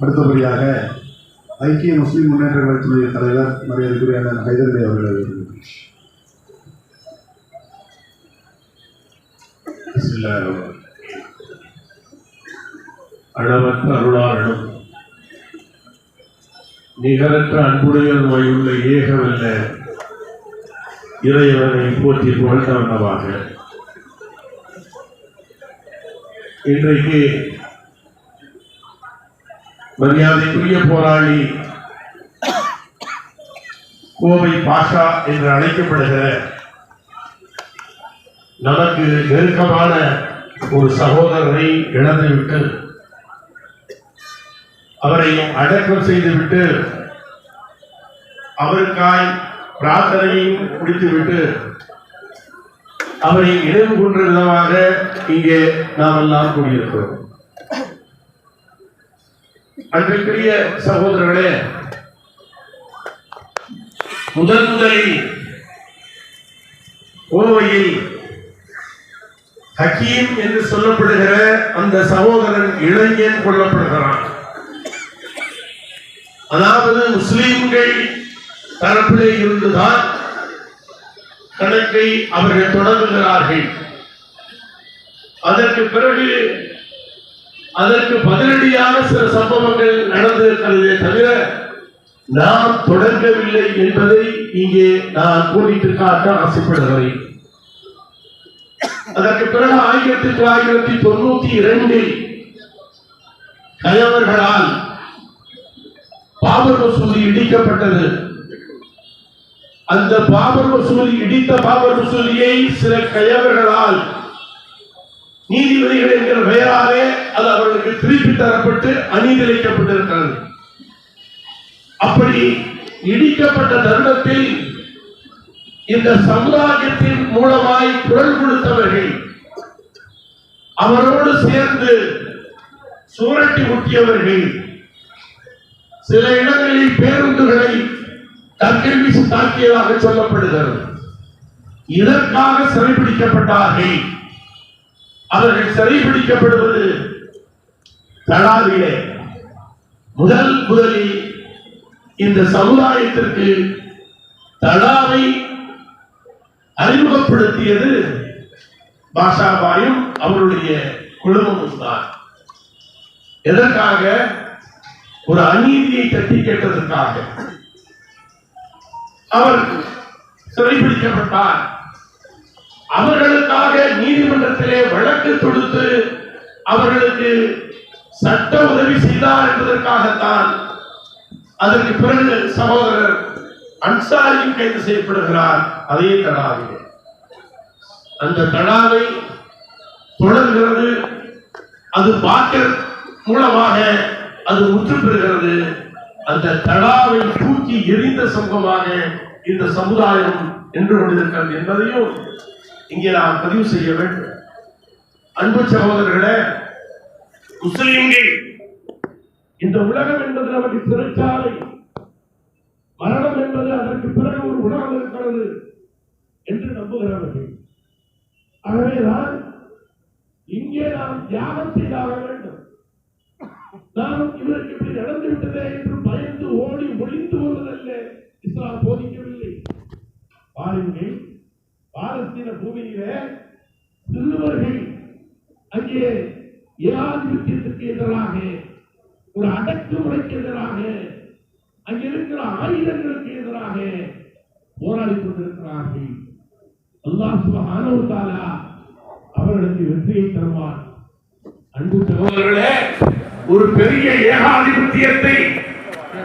அடுத்தபடியாக ஐக்கிய முஸ்லீம் முன்னேற்ற கழகத்தினுடைய தலைவர் மரியாதைக்குரிய அண்ணன் அவர்கள் அளவற்ற அருளாளனும் நிகரற்ற அன்புடையல் வாயுள்ள ஏகவல்ல இறைவனை போற்றி புகழ்ந்தவனவாக. இன்றைக்கு மரியாதைக்குரிய போராளி கோவை பாஷா என்று அழைக்கப்படுகிற நமக்கு நெருக்கமான ஒரு சகோதரரை இழந்துவிட்டு அவரை அடக்கம் செய்துவிட்டு அவருக்காய் பிரார்த்தனையும் முடித்துவிட்டு அவரை நினைவு கொன்ற விதமாக இங்கே நாம் எல்லாம் கூடியிருக்கிறோம். அன்பிற்குரிய சகோதரர்களே முதன் முதலில் கோவையில் ஹக்கீம் என்று சொல்லப்படுகிற அந்த சகோதரன் இளைஞன் கொல்லப்படுகிறான். அதாவது முஸ்லிம்கள் தரப்பிலே இருந்துதான் கணக்கை அவர்கள் தொடங்குகிறார்கள். அதற்கு பிறகு அதற்கு பதிலடியான சில சம்பவங்கள் நடந்திருக்கிறதே தவிர நாம் தொடங்கவில்லை என்பதை இங்கே நான் கூறிட்டு காட்ட ஆசைப்படுகிறேன். அதற்கு பிறகு ஆயிரத்தி தொள்ளாயிரத்தி தொண்ணூத்தி இரண்டில் கயவர்களால் பாபர் மசூதி இடிக்கப்பட்டது. அந்த பாபர் மசூதி இடித்த பாபர் மசூதியை சில கயவர்களால் நீதிபதிகள் என்கிற பெயராலே அது அவர்களுக்கு திருப்பி தரப்பட்டு அநீதிழைக்கப்பட்டிருக்கிறது அப்படி இடிக்கப்பட்ட தருணத்தில் இந்த சமுதாயத்தின் மூலமாய் குரல் கொடுத்தவர்கள் அவரோடு சேர்ந்து சுரட்டி முட்டியவர்கள் சில இடங்களில் பேருந்துகளை தக்கில் வீசி தாக்கியதாக சொல்லப்படுகிறது. இதற்காக சிறைபிடிக்கப்பட்டார்கள். அவர்கள் சிறைபிடிக்கப்படுவது தடாவிலே. முதல் முதலில் இந்த சமுதாயத்திற்கு தடாவை அறிமுகப்படுத்தியது பாஷாபாயும் அவருடைய குழுமமும் தான். எதற்காக? ஒரு அநீதியை தட்டி கேட்டதற்காக. அவர் சிறைபிடிக்கப்பட்டார். அவர்களுக்காக நீதிமன்றத்திலே வழக்கு தொடுத்து அவர்களுக்கு சட்ட உதவி செய்தார் என்பதற்காகத்தான் அதற்கு பிறகு சகோதரர் அன்சாரியும் கைது செய்யப்படுகிறார். அதே தடாவிலே. அந்த தடாவை தொடர்கிறது. அது பாக்கர் மூலமாக அது முற்று பெறுகிறது. அந்த தடாவை தூக்கி எரிந்த சமூகமாக இந்த சமுதாயம் என்று கொண்டிருக்கிறது என்பதையும் இங்கே நாம் பதிவு செய்ய வேண்டும். அன்பு சகோதரர்களே முஸ்லிம்கள் இந்த உலகம் என்பது நமக்கு சிறைச்சாலை. மரணம் என்பது அதற்கு பிறகு ஒரு உலகம் இருக்கிறது என்று நம்புகிறவர்கள். ஆகவேதான் இங்கே நாம் தியாகம் செய்தாக வேண்டும். நாம் இவருக்கு இப்படி நடந்து விட்டதே என்று பயந்து ஓடி ஒளிந்து கொள்வதல்ல இஸ்லாம் போதிக்கவில்லை. பாருங்கள் பூமியிலே சிறுவர்கள் அங்கே ஏகாதிபத்தியத்திற்கு எதிராக ஒரு அடக்குமுறைக்கு எதிராக அங்கே இருக்கிற ஆயுதங்களுக்கு எதிராக போராடி கொண்டிருக்கிறார்கள். அல்லாஹ் சுப்ஹானஹு அவர்களுக்கு வெற்றியை தருவார் அன்பு சகோதரர்களே ஒரு பெரிய ஏகாதிபத்தியத்தை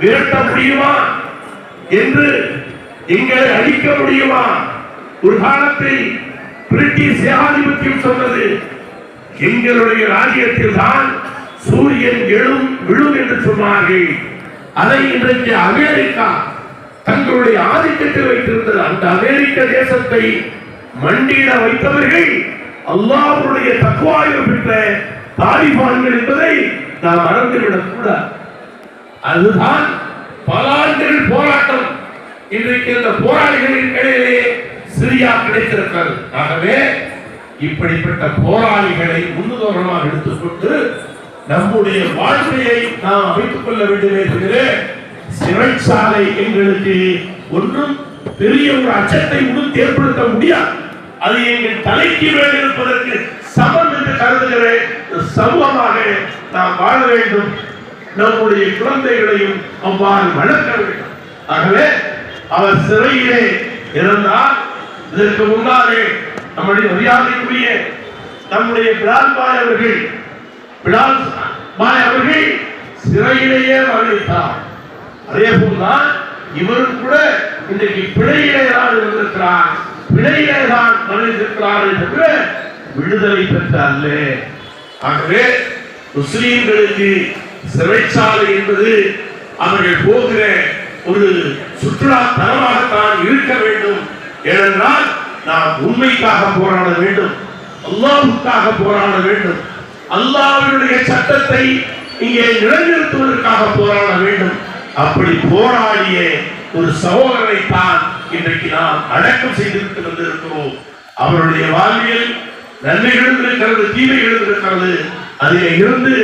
விரட்ட முடியுமா என்று எங்களை அழிக்க முடியுமா? ஒரு காலத்தில் பிரிட்டிஷ் ஏகாதிபத்தியம் சொன்னது. எங்களுடைய ராஜ்யத்தில் தான் சூரியன் எழும் விழும் என்று சொன்னார்கள். அதை இன்றைக்கு அமெரிக்கா தங்களுடைய ஆதிக்கத்தில் வைத்திருந்தது. அந்த அமெரிக்க தேசத்தை மண்டியிட வைத்தவர்கள் அல்லாவுடைய தக்குவாயம் பெற்ற தாலிபான்கள் என்பதை நாம் மறந்துவிடக் கூடாது. அதுதான் பல ஆண்டுகள் போராட்டம். இன்றைக்கு இந்த போராளிகளின் இடையிலே சிரியா கிடைத்திருக்கிறது. ஆகவே இப்படிப்பட்ட போராளிகளை முன்னுதாரணமாக எடுத்துக்கொண்டு நம்முடைய வாழ்க்கையை நாம் அமைத்துக் கொள்ள வேண்டுமே தவிர சிறைச்சாலை எங்களுக்கு ஒன்றும் பெரிய ஒரு அச்சத்தை உடுத்து ஏற்படுத்த முடியாது. அது எங்கள் தலைக்கு மேல் இருப்பதற்கு சமம் என்று கருதுகிற சமூகமாக நாம் வாழ வேண்டும். நம்முடைய குழந்தைகளையும் அவ்வாறு வளர்க்க வேண்டும். ஆகவே அவர் சிறையிலே இருந்தால் இதற்கு முன்னாலே நம்முடைய மரியாதைக்குரிய நம்முடைய பிலால் பாய் அவர்கள் பிலால் பாய் அவர்கள் சிறையிலேயே மரணித்தார். அதே போல்தான் இவரும் கூட இன்றைக்கு பிழையிலே தான் இருந்திருக்கிறார். பிழையிலே தான் மரணித்திருக்கிறார் என்று விடுதலை பெற்ற அல்ல. ஆகவே முஸ்லீம்களுக்கு சிறைச்சாலை என்பது அவர்கள் போகிற ஒரு சுற்றுலா தலமாகத்தான் இருக்க வேண்டும். ஏனென்றால் நாம் உண்மைக்காக போராட வேண்டும். அல்லாவுக்காக போராட வேண்டும். அல்லாவினுடைய சட்டத்தை இங்கே நிலைநிறுத்துவதற்காக போராட வேண்டும். அப்படி போராடிய ஒரு சகோதரனை தான் இன்றைக்கு நாம் அடக்கம் செய்திருக்க வந்திருக்கிறோம். அவருடைய வாழ்வியல் நன்மை எழுந்திருக்கிறது தீமை எழுந்திருக்கிறது அதில் இருந்து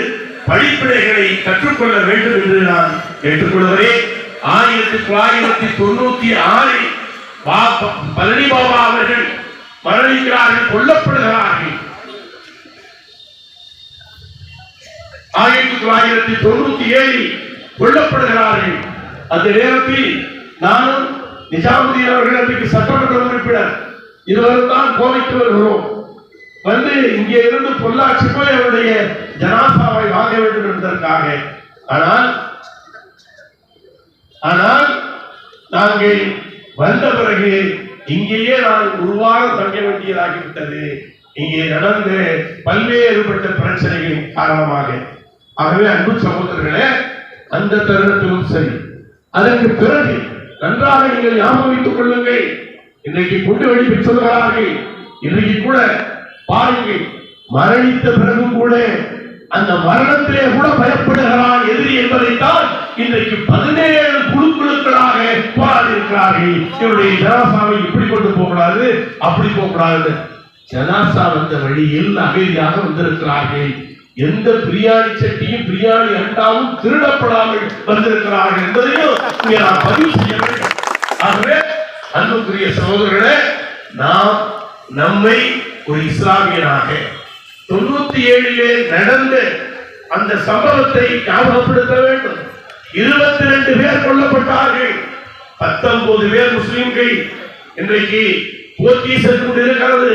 படிப்பினைகளை கற்றுக்கொள்ள வேண்டும் என்று நான் கேட்டுக்கொள்கிறேன். ஆயிரத்தி தொள்ளாயிரத்தி தொண்ணூத்தி ஆறில் பழனி பாபா அவர்கள் மரணிக்கிறார்கள் கொல்லப்படுகிறார்கள். ஆயிரத்தி தொள்ளாயிரத்தி தொண்ணூத்தி ஏழில் கொல்லப்படுகிறார்கள். அந்த நேரத்தில் நானும் நிஜாமுதீன் அவர்கள் அன்றைக்கு சட்டமன்ற உறுப்பினர். இருவரும் தான் கோவைக்கு வருகிறோம். வந்து இங்கே இருந்து பொள்ளாச்சி போய் அவருடைய ஜனாசாவை வாங்க வேண்டும் என்பதற்காக. ஆனால் ஆனால் நாங்கள் வந்த பிறகு இங்கேயே நான் உருவாக தங்க வேண்டியதாகிவிட்டது. இங்கே நடந்த பல்வேறுபட்ட பிரச்சனைகளின் காரணமாக. ஆகவே அன்பு சகோதரர்களே அந்த தருணத்திலும் சரி. அதற்கு பிறகு நன்றாக நீங்கள் ஞாபகம் வைத்துக் கொள்ளுங்கள். இன்றைக்கு குண்டு வெடிப்பு சொல்கிறார்கள் இன்றைக்கு கூட பாருங்கள். மரணித்த பிறகும் கூட அந்த மரணத்திலே கூட பயப்படுகிறான் எதிரி என்பதைத்தான் இன்றைக்கு பதினேழு குழு குழுக்களாக போராடி இருக்கிறார்கள் இவருடைய ஜனாசாவை இப்படி கொண்டு போகக்கூடாது அப்படி போகக்கூடாது. ஜனாசா வந்த வழியில் அமைதியாக வந்திருக்கிறார்கள். எந்த பிரியாணி சட்டியும் பிரியாணி அண்டாவும் திருடப்படாமல் வந்திருக்கிறார்கள் என்பதையும் இங்கே நான் பதிவு செய்ய வேண்டும். ஆகவே அன்புக்குரிய சகோதரர்களே நாம் நம்மை ஒரு இஸ்லாமியனாக தொண்ணூத்தி ஏழிலே நடந்த அந்த சம்பவத்தை ஞாபகப்படுத்த வேண்டும். இருபத்தி ரெண்டு பேர் கொல்லப்பட்டார்கள். பத்தொன்பது பேர் முஸ்லிம்கள். இன்றைக்கு போட்டி சென்று கொண்டிருக்கிறது.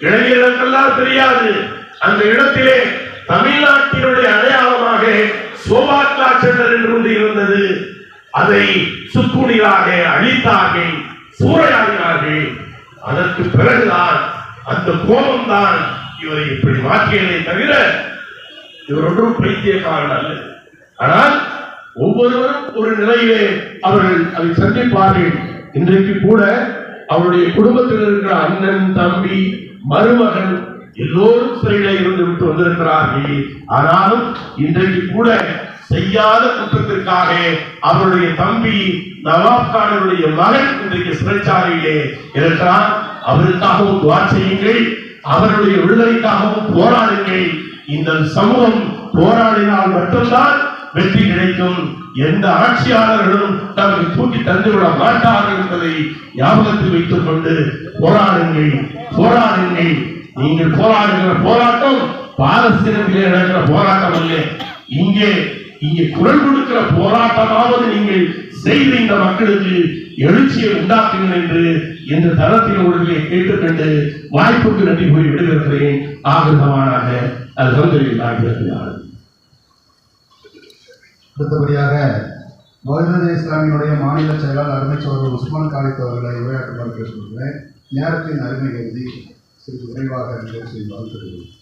இளைஞர்களுக்கெல்லாம் தெரியாது. அந்த இடத்திலே தமிழ்நாட்டினுடைய அடையாளமாக சோபாக்கா சென்டர் என்று ஒன்று இருந்தது. அதை சுக்குநீராக அழித்தார்கள் சூறையாடினார்கள். அதற்கு பிறகுதான் அந்த கோபம் தான் இவரை இப்படி மாற்றியதை தவிர இவர் ஒன்றும் பைத்தியக்காரன் அல்ல. ஆனால் ஒவ்வொருவரும் ஒரு நிலையிலே அவர்கள் அதை சந்திப்பார்கள். இன்றைக்கு கூட அவருடைய குடும்பத்தில் இருக்கிற அண்ணன் தம்பி மருமகன் எல்லோரும் சிறையில இருந்து விட்டு வந்திருக்கிறார்கள். ஆனாலும் இன்றைக்கு கூட செய்யாத குற்றத்திற்காக அவருடைய தம்பி நவாப் கானுடைய மகன் இன்றைக்கு சிறைச்சாலையிலே இருக்கிறார். அவருக்காகவும் துவா செய்யுங்கள். அவருடைய விடுதலைக்காகவும் போராடுங்கள். இந்த சமூகம் போராடினால் மட்டும்தான் வெற்றி கிடைக்கும். எந்த ஆட்சியாளர்களும் நமக்கு தூக்கி தந்துவிட மாட்டார்கள் என்பதை ஞாபகத்தில் வைத்துக் கொண்டு போராடுங்கள் போராடுங்கள். நீங்கள் போராடுகிற போராட்டம் பாலஸ்தீனத்திலே நடக்கிற போராட்டம் அல்ல. இங்கே இங்கே குரல் கொடுக்கிற போராட்டமாவது நீங்கள் செய்து இந்த மக்களுக்கு எழுச்சியை உண்டாக்குங்கள் என்று இந்த தரத்தில் உடனே கேட்டுக்கொண்டு வாய்ப்புக்கு நன்றி போய் விடுகிறேன் ஆகிரகமானாக அது சந்தரியாக அடுத்தபடியாக மொஹிதே இஸ்லாமியுடைய மாநில செயலாளர் அருமை சோழர் உஸ்மான் காலித் அவர்களை உரையாற்றுமாறு கேட்டுக்கொள்கிறேன் நேரத்தின் அருமை கருதி சிறிது விரைவாக நிறைவு செய்வார் தெரிவிக்கிறேன்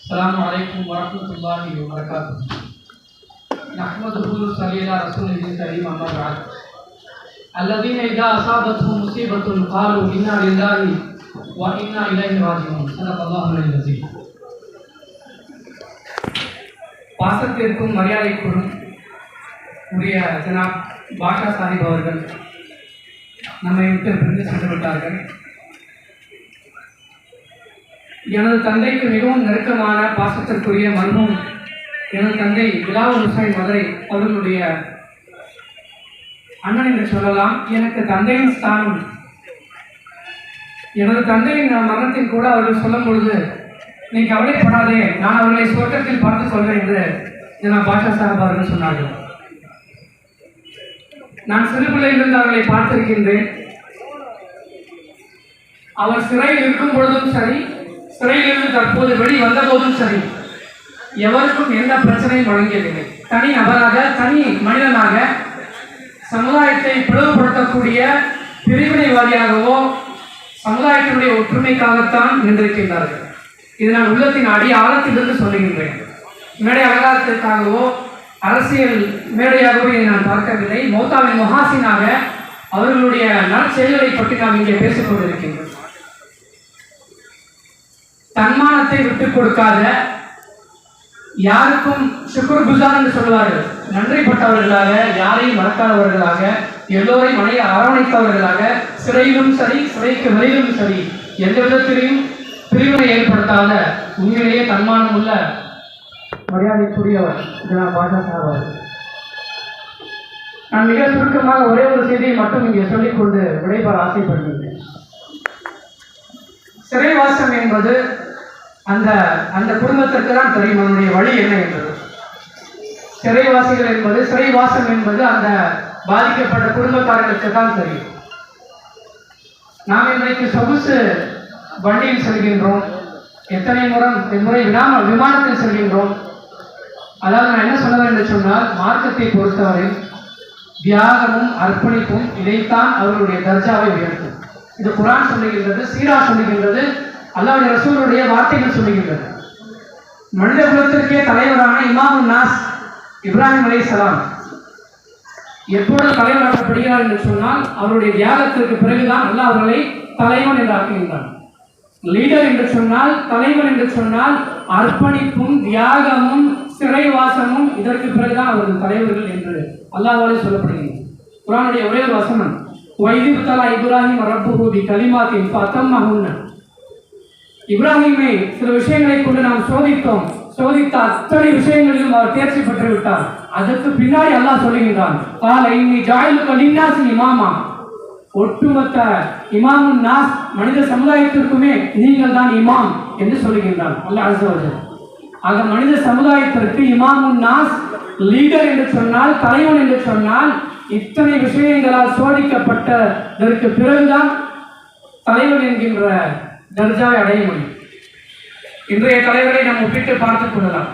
السلام عليكم ورحمة الله وبركاته نحمده ونصلي على رسوله الكريم أما بعد الذين إذا أصابتهم مصيبة قالوا إنا لله وإنا إليه راجعون صدق الله العظيم பாசத்திற்கும் மரியாதைக்கும் உரிய ஜனாப் பாஷா சாஹிப் அவர்கள் நம்மை விட்டு பிரிந்து சென்று விட்டார்கள். எனது தந்தைக்கு மிகவும் நெருக்கமான பாசத்திற்குரிய மர்மம் எனது தந்தை பிலாவல் ஹுசைன் மதுரை அவர்களுடைய அண்ணன் என்று சொல்லலாம். எனக்கு தந்தையின் ஸ்தானம் எனது தந்தையின் மரணத்தில் கூட அவர்கள் சொல்லும் பொழுது நீ கவலைப்படாதே. நான் அவர்களை சொர்க்கத்தில் பார்த்து சொல்வேன் என்று நான் பாஷா சாஹிப் அவர்கள் சொன்னார்கள். நான் சிறு பிள்ளையிலிருந்து அவர்களை பார்த்திருக்கின்றேன். அவர் சிறையில் இருக்கும் பொழுதும் சரி சிறையிலிருந்து தற்போது வெளி வந்த போதும் சரி எவருக்கும் எந்த பிரச்சனையும் வழங்கியதில்லை தனி நபராக தனி மனிதனாக சமுதாயத்தை பிளவுபடுத்தக்கூடிய பிரிவினைவாதியாகவோ சமுதாயத்தினுடைய ஒற்றுமைக்காகத்தான் நின்றிருக்கின்றார்கள். இது நான் உள்ளத்தின் அடி ஆழத்திலிருந்து சொல்லுகின்றேன். மேடை அலங்காரத்திற்காகவோ அரசியல் மேடையாகவோ இதை நான் பார்க்கவில்லை. மௌத்தாவின் மொஹாசினாக அவர்களுடைய நற்செயல்களை பற்றி நாம் இங்கே பேசிக் கொண்டிருக்கின்றோம். தன்மானத்தை விட்டுக் கொடுக்காத யாருக்கும் சுக்குர் குசார் என்று சொல்வார்கள் நன்றிப்பட்டவர்களாக யாரையும் மறக்காதவர்களாக எல்லோரையும் மனைய அரவணைத்தவர்களாக சிறையிலும் சரி சிறைக்கு வெளியிலும் சரி எந்த விதத்திலையும் பிரிவினை ஏற்படுத்தாத உண்மையிலேயே தன்மானம் உள்ள மரியாதைக்குரியவர் இதனால் பாஷா நான் மிக சுருக்கமாக ஒரே ஒரு செய்தியை மட்டும் இங்கே சொல்லிக்கொண்டு விடைபெற ஆசைப்படுகின்றேன். சிறைவாசம் என்பது அந்த அந்த குடும்பத்திற்கு தான் தெரியும் அதனுடைய வழி என்ன என்பது. சிறைவாசிகள் என்பது சிறைவாசம் என்பது அந்த பாதிக்கப்பட்ட குடும்பத்தார்களுக்கு தான் தெரியும். நாம் இன்றைக்கு சொகுசு வண்டியில் செல்கின்றோம். எத்தனை முறம் முறை விடாமல் விமானத்தில் செல்கின்றோம். அதாவது நான் என்ன சொல்ல வேண்டும் சொன்னால் மார்க்கத்தை பொறுத்தவரை தியாகமும் அர்ப்பணிப்பும் இதைத்தான் அவர்களுடைய தர்ஜாவை உயர்த்தும். இது குரான் சொல்லுகின்றது சீரா சொல்லுகின்றது அல்லாவுடைய ரசூலுடைய வார்த்தைகள் சொல்லுகின்றது. மனித குலத்திற்கே தலைவரான இமாம் நாஸ் இப்ராஹிம் அலைஹிஸ்ஸலாம் எப்பொழுது தலைவராக்கப்படுகிறார் என்று சொன்னால் அவருடைய தியாகத்திற்கு பிறகுதான் அல்லாஹ் அவர்களை தலைவன் என்று ஆக்குகின்றான். லீடர் என்று சொன்னால் தலைவர் என்று சொன்னால் அர்ப்பணிப்பும் தியாகமும் சிறைவாசமும் இதற்கு பிறகுதான் அவர்கள் தலைவர்கள் என்று அல்லாஹ்வாலே சொல்லப்படுகிறது. குரானுடைய ஒரே ஒரு வசனம் வைதிப் தலா இப்ராஹிம் ரப்புஹு பி கலிமாத்தின் ஃபத்தம்மஹுன்ன இப்ராஹிமை சில விஷயங்களை கொண்டு நாம் சோதித்தோம். சோதித்த அத்தனை விஷயங்களிலும் அவர் தேர்ச்சி பெற்று விட்டார் அதற்கு பின்னாடி அல்லாஹ் சொல்லுகின்றான் காலை இன்னி ஜாயிலுக்கு லின்னாசி இமாமா. ஒட்டுமொத்த இமாமுன் நாஸ் மனித சமுதாயத்திற்குமே நீங்கள் தான் இமாம் என்று சொல்லுகின்றார். அல்லாஹ் அஸ்ஸவஜல் ஆக மனித சமுதாயத்திற்கு இமாம் நாஸ் லீடர் என்று சொன்னால் தலைவன் என்று சொன்னால் இத்தனை விஷயங்களால் சோதிக்கப்பட்டதற்கு பிறகுதான் தலைவன் என்கின்ற தர்ஜாவை அடைய முடியும். இன்றைய தலைவரை நாம் ஒப்பிட்டு பார்த்துக் கொள்ளலாம்.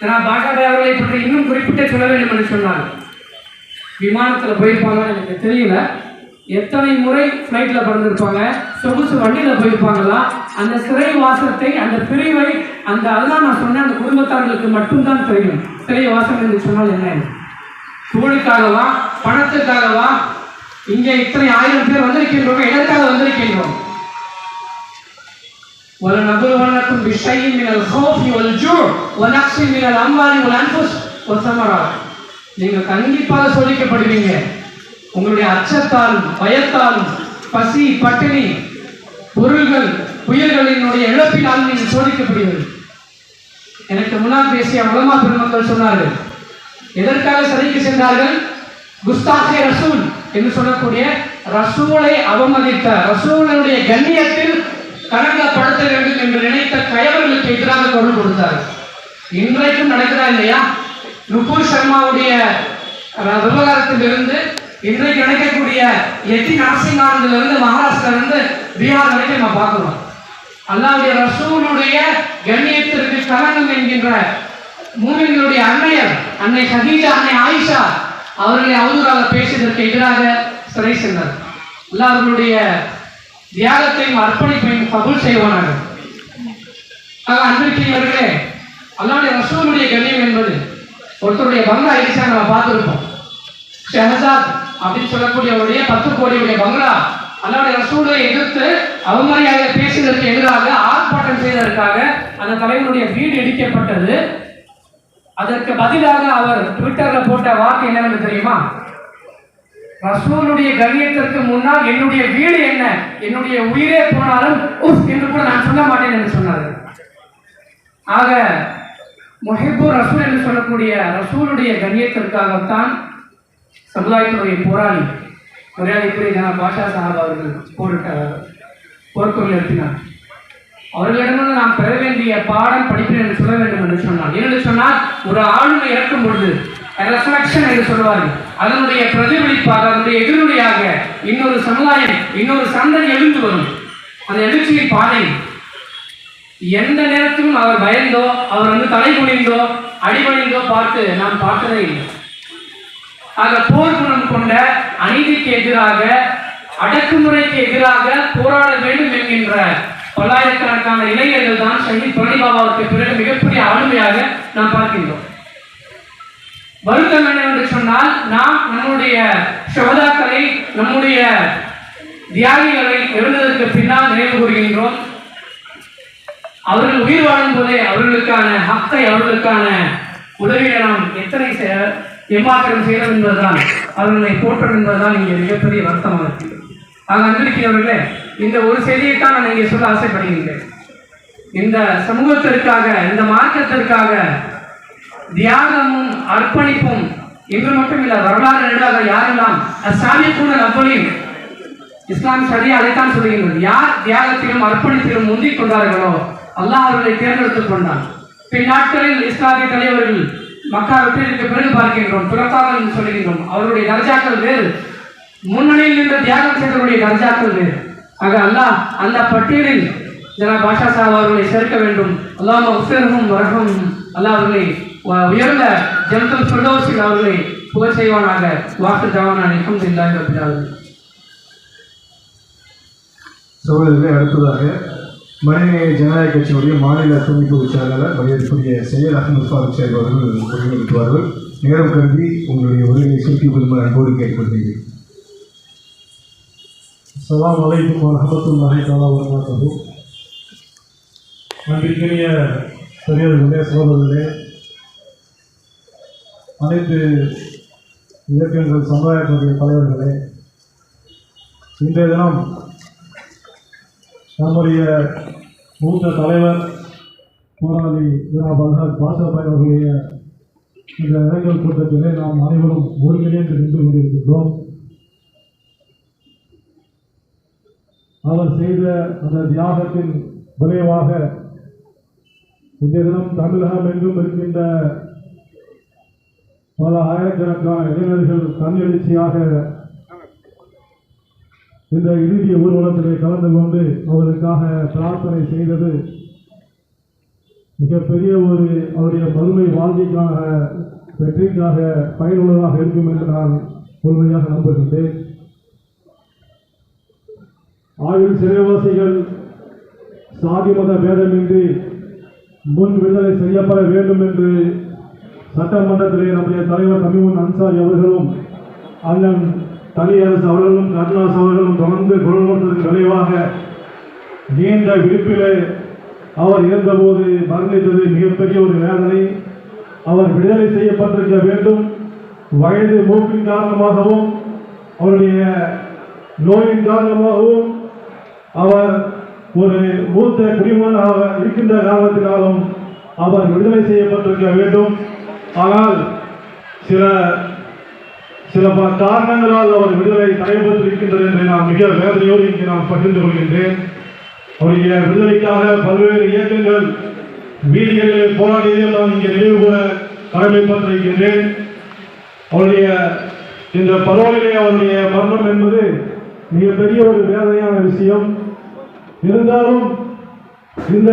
நான் பாஷாபாய் அவர்களை பற்றி இன்னும் குறிப்பிட்டு சொல்ல வேண்டும் என்று சொன்னார் விமானத்தில் போயிருப்பாங்க எனக்கு தெரியல. எத்தனை முறை ஃப்ளைட்டில் பறந்துருப்பாங்க சொகுசு வண்டியில் போயிருப்பாங்களா அந்த சிறை வாசத்தை அந்த பிரிவை அந்த அதுதான் நான் சொன்னேன் அந்த குடும்பத்தார்களுக்கு மட்டும்தான் தெரியும் சிறை வாசம் என்று சொன்னால் என்ன புகழுக்காகவா பணத்துக்காகவா இங்கே இத்தனை ஆயிரம் பேர் வந்திருக்கின்றோம் எதற்காக வந்திருக்கின்றோம் ولنبلونكم بشيء من الخوف والجوع ونقص من الاموال والانفس والثمرات நீங்கள் கண்டிப்பாக சோதிக்கப்படுவீங்க உங்களுடைய அச்சத்தாலும் பயத்தாலும் பசி பட்டினி பொருள்கள் புயல்களினுடைய இழப்பினால் நீங்கள் சோதிக்கப்படுகிறது. எனக்கு முன்னால் பேசிய உலமா பெருமக்கள் சொன்னார்கள் எதற்காக சிறைக்கு சென்றார்கள்? குஸ்தாசே ரசூல் என்று சொல்லக்கூடிய ரசூலை அவமதித்த ரசூலனுடைய கண்ணியத்தில் கலங்கப்படுத்த வேண்டும் என்று நினைத்த கயவர்களுக்கு எதிராக குரல் கொடுத்தார் இன்றைக்கும் நடக்கிறா இல்லையா? நுபுர் சர்மாவுடைய விவகாரத்திலிருந்து இன்றைக்கு நடக்கக்கூடிய இருந்து மகாராஷ்டிரா இருந்து பீகார் வரைக்கும் நம்ம பார்க்கிறோம் அல்லாவுடைய ரசூலுடைய கண்ணியத்திற்கு கலங்கம் என்கின்ற மூமின்களுடைய அன்னையர் அன்னை சதீஜா அன்னை ஆயிஷா அவர்களை அவதூறாக பேசியதற்கு எதிராக சிறை சென்றார். அல்லாஹ் அவர்களுடைய தியாகத்தையும் அர்ப்பணிப்பையும் கபூல் செய்வானாக. ஆக அன்பிற்குரியவர்களே அல்லாவுடைய ரசூலுடைய கண்ணியம் என்பது ஒருத்தருடைய பங்களா ஆயிஷா நம்ம பார்த்துருப்போம். ஷெஹசாத் அப்படின்னு சொல்லக்கூடியவருடைய பத்து கோடியுடைய பங்களா. அல்லாவுடைய ரசூலை எதிர்த்து அவமரியாதை பேசியதற்கு எதிராக ஆர்ப்பாட்டம் செய்ததற்காக அந்த தலைவனுடைய வீடு இடிக்கப்பட்டது. அதற்கு பதிலாக அவர் ட்விட்டர்ல போட்ட வாக்கு என்னவென்று தெரியுமா? ரசூலுடைய கண்ணியத்திற்கு முன்னால் என்னுடைய வீடு என்ன? என்னுடைய உயிரே போனாலும் உஸ் என்று கூட நான் சொல்ல மாட்டேன் என்று சொன்னார் ஆக முஹிப்பு ரசூல் என்று சொல்லக்கூடிய ரசூலுடைய கண்ணியத்திற்காகத்தான் சமுதாயத்தினுடைய போராளி மரியாதைக்குரிய ஜனா பாஷா சாஹாப் அவர்கள் போரிட்ட போர்க்குரல் எழுப்பினார் அவர்களிடமிருந்து நாம் பெற வேண்டிய பாடம் படிப்பினை என்று சொல்ல வேண்டும் என்று சொன்னார். ஏனென்று சொன்னால் ஒரு ஆளுமை இறக்கும் பொழுது ரெஃப்ளக்ஷன் என்று சொல்வார்கள் அதனுடைய பிரதிபலிப்பாக அதனுடைய எதிரொலியாக இன்னொரு சமுதாயம் இன்னொரு சந்ததி எழுந்து வரும். அந்த எழுச்சியின் பாதை எந்த நேரத்திலும் அவர் பயந்தோ அவர் வந்து தலை குனிந்தோ அடிபணிந்தோ பார்த்து நாம் பார்த்ததே இல்லை. ஆக போர் குணம் கொண்ட அநீதிக்கு எதிராக அடக்குமுறைக்கு எதிராக போராட வேண்டும் என்கின்ற பல்லாயிரக்கணக்கான இளைஞர்கள் தான் ஷஹீத் பிரணிபாபாவுக்கு பிறகு மிகப்பெரிய ஆளுமையாக நாம் பார்க்கின்றோம். வருத்தம் என்னவென்று சொன்னால் நாம் நம்முடைய சோதாக்களை நம்முடைய தியாகிகளை எழுந்ததற்கு பின்னால் நினைவு கூறுகின்றோம். அவர்கள் உயிர் வாழும் போதே அவர்களுக்கான ஹக்கை அவர்களுக்கான உதவியை நாம் எத்தனை எம்மாத்திரம் செய்யணும் என்பதுதான் அவர்களை போற்றணும் என்பதுதான் இங்கே மிகப்பெரிய வருத்தமாக இருக்கிறது ஆக அன்பிருக்கிறவர்களே இந்த ஒரு செய்தியைத்தான் நான் இங்கே சொல்ல ஆசைப்படுகின்றேன். இந்த சமூகத்திற்காக இந்த மார்க்கத்திற்காக தியாகமும் அர்ப்பணிப்பும் இன்று மட்டும் இல்ல வரலாறு நெடுக யாரெல்லாம் கூட நம்பளின் இஸ்லாம் சரியா அதைத்தான் சொல்லுகின்றது. யார் தியாகத்திலும் அர்ப்பணித்திலும் முந்திக் கொண்டார்களோ அல்லாஹ் அவர்களை தேர்ந்தெடுத்துக் கொண்டான். பின் நாட்களில் இஸ்லாமிய தலைவர்கள் மக்கா வெற்றிற்கு பிறகு பார்க்கின்றோம். பிறப்பாளர் என்று சொல்லுகின்றோம் அவருடைய தர்ஜாக்கள் வேறு. முன்னணியில் நின்று தியாகம் செய்தவருடைய தர்ஜாக்கள் வேறு. ஆக அல்லாஹ் அந்த பட்டியலில் ஜனா பாஷா சாஹ் அவர்களை சேர்க்க வேண்டும். அல்லாஹ் உசேரும் வரகும் அல்லாஹ் அவர்களை உயர்ந்த ஜனத்தல் பிரதோசில் அவர்களை புகழ் செய்வானாக. வாக்கு ஜவானா அல்ஹம்துலில்லாஹி ரப்பில் ஆலமீன். சகோதரர்களே அடுத்ததாக மனிதநேய ஜனநாயக கட்சியினுடைய மாநில துணை பொதுச் செயலாளர் மரியாதைக்குரிய செயல் அகமது ஃபாரூக் சாஹிப் அவர்கள் ஒருங்கிணைத்துவார்கள் நேரம் கருதி உங்களுடைய உரையை சுருக்கி கொள்ளுமாறு அன்போடு கேட்டுக்கொள்கிறேன். சலாம் அலைக்கும் வரஹமத்துல்லாஹி தஆலா வபரகாத்துஹு. அன்பிற்குரிய பெரியவர்களே சகோதரர்களே அனைத்து இலக்கியங்கள் சமுதாயத்தினுடைய தலைவர்களே இன்றைய தினம் நம்முடைய மூத்த தலைவர் போராளி ஜனாப் அல்ஹாஜ் அவர்களுடைய இந்த இளைஞர் கூட்டத்திலே நாம் அனைவரும் ஒருங்கிணைந்து நின்று கொண்டிருக்கின்றோம். அவர் செய்த அந்த தியாகத்தின் விளைவாக இந்த தினம் தமிழகம் எங்கும் இருக்கின்ற பல ஆயிரக்கணக்கான இளைஞர்கள் கண்ணெழுச்சியாக இந்த இறுதி ஊர்வலத்திலே கலந்து கொண்டு அவருக்காக பிரார்த்தனை செய்தது மிகப்பெரிய ஒரு அவருடைய மறுமை வாழ்க்கைக்காக வெற்றிக்காக பயனுள்ளதாக இருக்கும் என்று நான் முழுமையாக நம்புகின்றேன். ஆயுள் சிறைவாசிகள் சாதி மத பேதமின்றி முன் விடுதலை செய்யப்பட வேண்டும் என்று சட்டமன்றத்திலே நம்முடைய தலைவர் தமிமுன் அன்சாரி அவர்களும் அண்ணன் தனியரசு அவர்களும் கருணாஸ் அவர்களும் தொடர்ந்து குரல் கொடுத்ததன் விளைவாக நீண்ட விடுப்பிலே அவர் இருந்தபோது மரணித்தது மிகப்பெரிய ஒரு வேதனை. அவர் விடுதலை செய்யப்பட்டிருக்க வேண்டும். வயது மூப்பின் காரணமாகவும் அவருடைய நோயின் காரணமாகவும் அவர் ஒரு மூத்த குடிமகனாக இருக்கின்ற காரணத்தினாலும் அவர் விடுதலை செய்யப்பட்டிருக்க வேண்டும். ஆனால் சில சில ப- காரணங்களால் அவர் விடுதலை தடைபட்டிருக்கின்றது என்று நான் மிக வேதனையோடு இங்கே நான் பகிர்ந்து கொள்கின்றேன். அவருடைய விடுதலைக்காக பல்வேறு இயக்கங்கள் வீதிகளில் போராடியதை நான் இங்கே நினைவு கூற கடமைப்பட்டிருக்கின்றேன். அவருடைய இந்த பரோலிலே அவருடைய மரணம் என்பது மிகப்பெரிய ஒரு வேதனையான விஷயம். இருந்தாலும் இந்த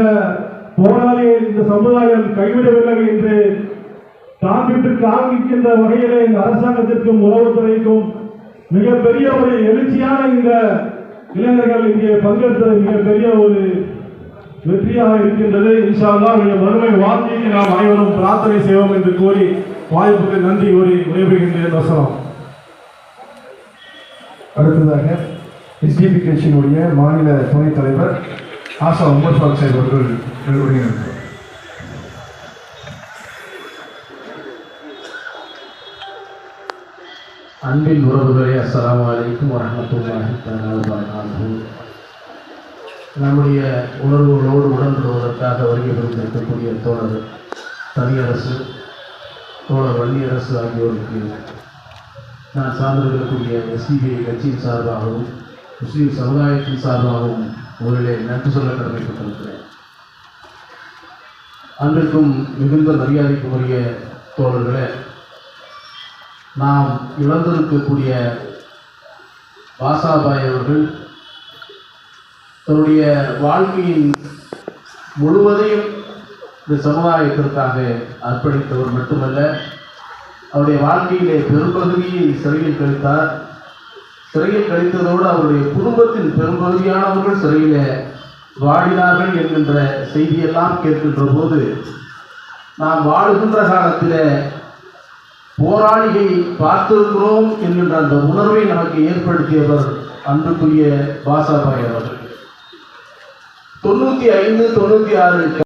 போராளியை இந்த சமுதாயம் கைவிடவில்லை என்று காண்பிட்டு காண்பிக்கின்ற வகையிலே இந்த அரசாங்கத்திற்கும் உறவுத்துறைக்கும் மிகப்பெரிய ஒரு எழுச்சியான இந்த இளைஞர்கள் இங்கே பங்கெடுத்தது மிகப்பெரிய ஒரு வெற்றியாக இருக்கின்றது. இன்ஷா வறுமை மறுமை வாழ்க்கைக்கு நாம் அனைவரும் பிரார்த்தனை செய்வோம் என்று கூறி வாய்ப்புக்கு நன்றி கூறி விடைபெறுகின்றேன். வசனம். அடுத்ததாக எஸ்டிபி கட்சியினுடைய மாநில துணைத் தலைவர் ஆசா உமர் ஃபாரூக் சாஹிப் அவர்கள் அன்பின் உறவுகளே அஸ்லாம் வலைக்கும் வரஹ்மத்துல்லாஹி வரகாத்து நம்முடைய உணர்வுகளோடு உடன்படுவதற்காக வருகை புரிந்திருக்கக்கூடிய தோழர் தனியரசு தோழர் வன்னியரசு ஆகியோருக்கு நான் சார்ந்திருக்கக்கூடிய எஸ்டிபிஐ கட்சியின் சார்பாகவும் முஸ்லீம் சமுதாயத்தின் சார்பாகவும் முதலிலே நன்றி சொல்ல கடமைப்பட்டிருக்கிறேன். அன்றைக்கும் மிகுந்த மரியாதைக்குரிய தோழர்களை நாம் இழந்திருக்கக்கூடிய வாசாபாய் அவர்கள் தன்னுடைய வாழ்க்கையின் முழுவதையும் இந்த சமுதாயத்திற்காக அர்ப்பணித்தவர் மட்டுமல்ல அவருடைய வாழ்க்கையிலே பெரும்பகுதியை சிறையில் கழித்தார். சிறையில் கழித்ததோடு அவருடைய குடும்பத்தின் பெரும்பகுதியானவர்கள் சிறையில் வாடினார்கள் என்கின்ற செய்தியெல்லாம் கேட்கின்ற போது நாம் வாழுகின்ற காலத்தில் போராளியை பார்த்திருக்கிறோம் என்கின்ற அந்த உணர்வை நமக்கு ஏற்படுத்தியவர் அன்புக்குரிய பாசாபாய் அவர்கள். தொண்ணூற்றி ஐந்து தொண்ணூற்றி ஆறு